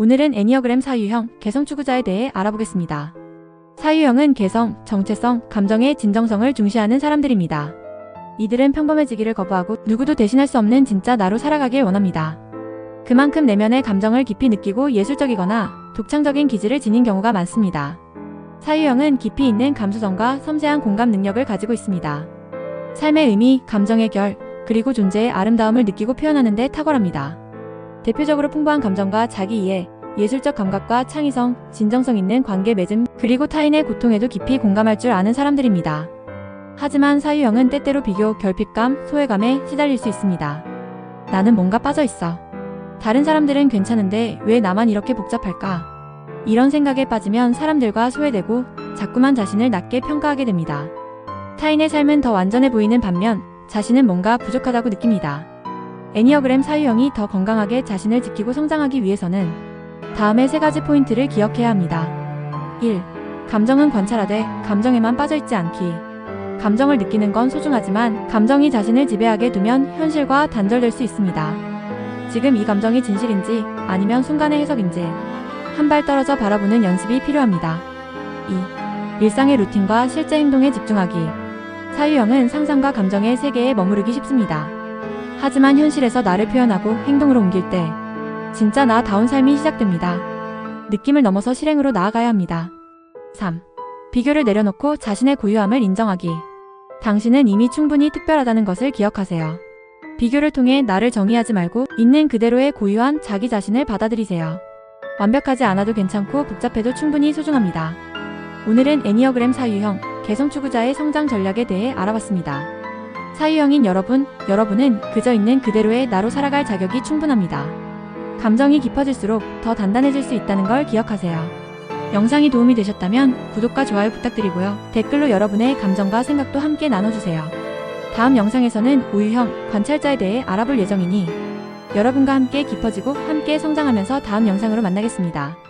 오늘은 애니어그램 사유형, 개성 추구자에 대해 알아보겠습니다. 사유형은 개성, 정체성, 감정의 진정성을 중시하는 사람들입니다. 이들은 평범해지기를 거부하고 누구도 대신할 수 없는 진짜 나로 살아가길 원합니다. 그만큼 내면의 감정을 깊이 느끼고 예술적이거나 독창적인 기질을 지닌 경우가 많습니다. 사유형은 깊이 있는 감수성과 섬세한 공감 능력을 가지고 있습니다. 삶의 의미, 감정의 결, 그리고 존재의 아름다움을 느끼고 표현하는 데 탁월합니다. 대표적으로 풍부한 감정과 자기 이해, 예술적 감각과 창의성, 진정성 있는 관계 맺음, 그리고 타인의 고통에도 깊이 공감할 줄 아는 사람들입니다. 하지만 사유형은 때때로 비교, 결핍감, 소외감에 시달릴 수 있습니다. 나는 뭔가 빠져 있어. 다른 사람들은 괜찮은데 왜 나만 이렇게 복잡할까? 이런 생각에 빠지면 사람들과 소외되고 자꾸만 자신을 낮게 평가하게 됩니다. 타인의 삶은 더 완전해 보이는 반면 자신은 뭔가 부족하다고 느낍니다. 애니어그램 사유형이 더 건강하게 자신을 지키고 성장하기 위해서는 다음의 세 가지 포인트를 기억해야 합니다. 1. 감정은 관찰하되 감정에만 빠져있지 않기. 감정을 느끼는 건 소중하지만 감정이 자신을 지배하게 두면 현실과 단절될 수 있습니다. 지금 이 감정이 진실인지 아니면 순간의 해석인지 한 발 떨어져 바라보는 연습이 필요합니다. 2. 일상의 루틴과 실제 행동에 집중하기. 사유형은 상상과 감정의 세계에 머무르기 쉽습니다. 하지만 현실에서 나를 표현하고 행동으로 옮길 때 진짜 나다운 삶이 시작됩니다. 느낌을 넘어서 실행으로 나아가야 합니다. 3. 비교를 내려놓고 자신의 고유함을 인정하기. 당신은 이미 충분히 특별하다는 것을 기억하세요. 비교를 통해 나를 정의하지 말고 있는 그대로의 고유한 자기 자신을 받아들이세요. 완벽하지 않아도 괜찮고 복잡해도 충분히 소중합니다. 오늘은 애니어그램 사유형, 개성 추구자의 성장 전략에 대해 알아봤습니다. 사유형인 여러분, 여러분은 그저 있는 그대로의 나로 살아갈 자격이 충분합니다. 감정이 깊어질수록 더 단단해질 수 있다는 걸 기억하세요. 영상이 도움이 되셨다면 구독과 좋아요 부탁드리고요. 댓글로 여러분의 감정과 생각도 함께 나눠주세요. 다음 영상에서는 우유형, 관찰자에 대해 알아볼 예정이니 여러분과 함께 깊어지고 함께 성장하면서 다음 영상으로 만나겠습니다.